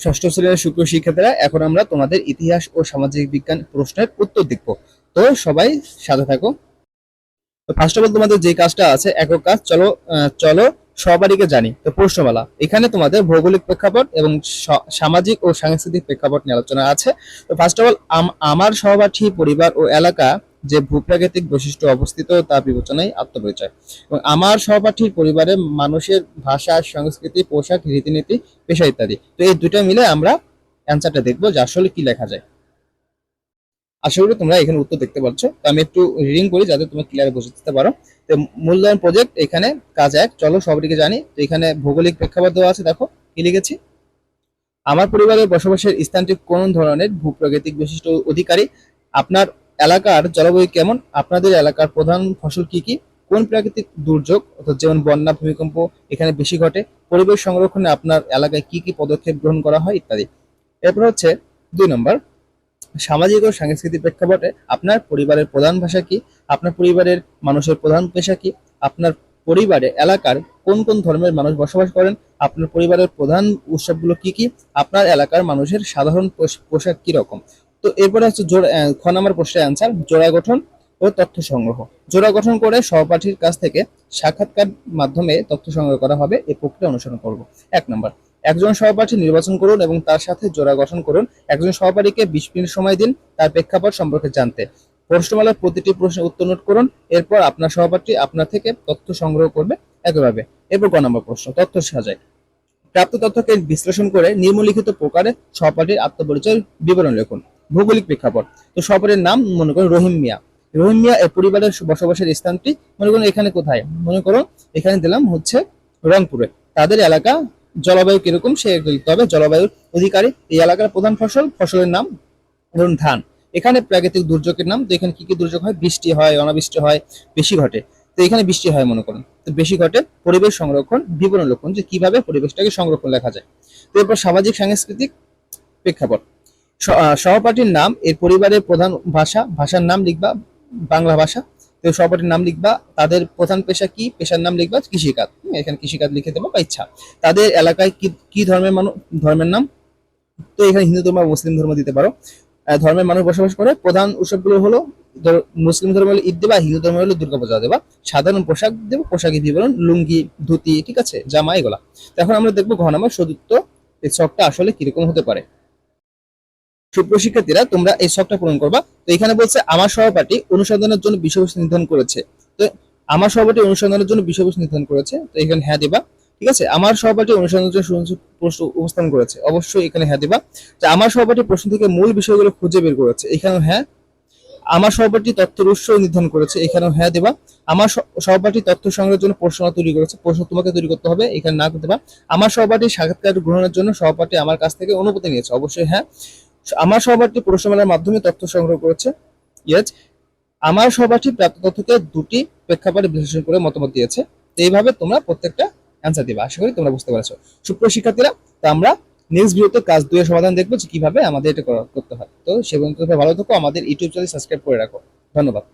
ষষ্ঠ শ্রেণির শুক্র শিক্ষার্থীরা, এখন আমরা তোমাদের ইতিহাস ও সামাজিক বিজ্ঞান প্রশ্নের উত্তর দেখব। তো সবাই সাথে থাকো। ফার্স্ট অফ অল তোমাদের যে কাজটা আছে, একক কাজ, চলো চলো সবারইকে জানি। তো প্রশ্নমালা, এখানে তোমাদের ভৌগোলিক প্রেক্ষাপট এবং সামাজিক ও সাংস্কৃতিক প্রেক্ষাপট নিয়ে আলোচনা আছে। তো ফার্স্ট অফ অল আমার সহপাঠী পরিবার ও এলাকা যে ভূপ্রাকৃতিক বৈশিষ্ট্য অবস্থিত তা বিবেচনায় আত্মপরিচয়। এবং আমার সহপাঠীর পরিবারের মানুষের ভাষা, সংস্কৃতি, পোশাক, রীতিনীতি, পেশা ইত্যাদি। তো এই দুটো মিলে আমরা অ্যান্সারটা দেখব যে আসলে কি লেখা যায়। আশা করি তোমরা এখানে উত্তর দেখতে পাচ্ছ তো আমি একটু রিডিং করি যাতে তোমরা ক্লিয়ার বুঝতে পারো। তো মূল্যায়ন প্রজেক্ট এখানে কাজ এক। চলো সবাইকে জানি। তো এখানে ভৌগোলিক প্রেক্ষাপট দেওয়া আছে। দেখো, কি লিখেছি? আমার পরিবারের বসবাসের স্থানটি কোন ধরনের ভূপ্রাকৃতিক বৈশিষ্ট্য অধিকারী? আপনার এলাকার জলবায়ু কেমন? আপনাদের এলাকার প্রধান ফসল কি কি? কোন প্রাকৃতিক দুর্যোগ অর্থাৎ যেমন বন্যা, ভূমিকম্প এখানে বেশি ঘটে? পরিবেশ সংরক্ষণে আপনার এলাকায় কি কি পদক্ষেপ গ্রহণ করা হয় ইত্যাদি। এরপর হচ্ছে দুই নম্বর, সামাজিক ও সাংস্কৃতিক প্রেক্ষাপটে আপনার পরিবারের প্রধান ভাষা কি? আপনার পরিবারের মানুষের প্রধান পেশা কি? আপনার পরিবারে এলাকার কোন কোন ধর্মের মানুষ বসবাস করেন? আপনার পরিবারের প্রধান উৎসবগুলো কি কি? আপনার এলাকার মানুষের সাধারণ পোশ- পোশাক কি রকম তো এরপরে হচ্ছে খ নম্বর প্রশ্নের অ্যান্সার জোড়া গঠন ও তথ্য সংগ্রহ। জোড়া গঠন করে সহপাঠীর কাছ থেকে সাক্ষাৎকার মাধ্যমে তথ্য সংগ্রহ করা হবে এই প্রক্রিয়া অনুসরণ করব। এক নম্বর, একজন সহপাঠী নির্বাচন করুন এবং তার সাথে জোড়া গঠন করুন। একজন সহপাঠীকে বিশ মিনিট সময় দিন তার প্রেক্ষাপট সম্পর্কে জানতে। প্রশ্নমালার প্রতিটি প্রশ্নের উত্তর নোট করুন, এরপর আপনার সহপাঠী আপনার থেকে তথ্য সংগ্রহ করবে একইভাবে। এরপর ক নম্বর প্রশ্ন, তথ্য সাজায়। প্রাপ্ত তথ্যকে বিশ্লেষণ করে নিম্নলিখিত প্রকারে সহপাঠীর আত্মপরিচয় বিবরণ লিখুন। ভৌগোলিক প্রেক্ষাপট। তো সহপাঠীর নাম মনে করুন রহিম মিয়া। রহিম মিয়া এর পরিবারের বসবাসের স্থানটি মনে করুন এখানে কোথায়? মনে করো এখানে দিলাম হচ্ছে রংপুরে। তাদের এলাকা জলবায়ু কীরকম সে লিখতে হবে। জলবায়ুর অধিকারী। এই এলাকার প্রধান ফসল, ফসলের নাম ধরুন ধান। এখানে প্রাকৃতিক দুর্যোগের নাম। তো এখানে কি কি দুর্যোগ হয়? বৃষ্টি হয়, অনাবৃষ্টি হয়, বেশি ঘটে। তো এখানে বৃষ্টি হয় মনে করুন। তো বেশি ঘটে পরিবেশ সংরক্ষণ, বিবরণ লক্ষণ যে কীভাবে পরিবেশটাকে সংরক্ষণ লেখা যায়। তো এরপর সামাজিক, সাংস্কৃতিক প্রেক্ষাপট। সহপাঠীর নাম, এর পরিবারের প্রধান ভাষা, ভাষার নাম লিখবা, বাংলা ভাষা। তো সহপাঠীর নাম লিখবা, তাদের প্রধান পেশা কি? পেশার নাম লিখবা কৃষিকাজ। এখানে কৃষিকাজ লিখে দেবো বা ইচ্ছা। তাদের এলাকায় কি কি ধর্মের মানুষ ধর্মের নাম? তো এখানে হিন্দু ধর্ম মুসলিম ধর্ম দিতে পারো। ধর্মের মানুষ বসবাস করে। প্রধান উৎসবগুলো হলো মুসলিম ধর্ম হলো ঈদ দেবা, হিন্দু ধর্ম হলো দুর্গাপূজা দেবা। সাধারণ পোশাক দেবো পোশাকের বিবরণ লুঙ্গি, ধুতি, ঠিক আছে, জামা, এগুলা। এখন আমরা দেখব ঘন নাম্বার সদুত্ব এই ছকটা আসলে কীরকম হতে পারে। সুপ্রশিক্ষার্থীরা তোমরা এই শখটা পূরণ করবা। তো এখানে বলছে, আমার সহপাঠী অনুসন্ধানের জন্য বিষয়বস্তু নির্ধারণ করেছে। তো আমার সহপাঠী অনুসন্ধানের জন্য বিষয়বস্তু নির্ধারণ করেছে। তো এখানে হ্যাঁ দিবা। ঠিক আছে? আমার সহপাঠী অনুসন্ধানের জন্য প্রশ্ন উপস্থাপন করেছে। অবশ্যই এখানে হ্যাঁ দিবা। যে আমার সহপাঠী প্রশ্ন থেকে মূল বিষয়গুলো খুঁজে বের করেছে। এখানেও হ্যাঁ। আমার সহপাঠী তথ্যের উৎস নির্ধারণ করেছে। এখানেও হ্যাঁ দেবা। আমার সহ- সহপাঠী তথ্য সংগ্রহের জন্য প্রশ্ন তৈরি করেছে। প্রশ্ন তোমাকে তৈরি করতে হবে। এখানে না করতে পার আমার সহপাঠী সাক্ষাৎকার গ্রহণের জন্য সহপাঠী আমার কাছ থেকে অনুমতি নিয়েছে। অবশ্যই হ্যাঁ। আমার সহপাঠী প্রশ্নমালার মাধ্যমে তথ্য সংগ্রহ করেছে। ইয়েস আমার সহপাঠী প্রাপ্ত তথ্যকে দুটি প্রেক্ষাপটে বিশ্লেষণ করে মতামত দিয়েছে। এইভাবে তোমরা প্রত্যেকটা অ্যান্সার দিবে। আশা করি তোমরা বুঝতে পারছ। সুপ্রিয় শিক্ষার্থীরা, তো আমরা নেক্সট ভিডিওতে কাজ দুয়ের সমাধান দেখব যে কীভাবে আমাদের এটা করতে হয়। তো সে পর্যন্ত তোমরা ভালো থাকো। আমাদের ইউটিউব চ্যানেল সাবস্ক্রাইব করে রাখো। ধন্যবাদ।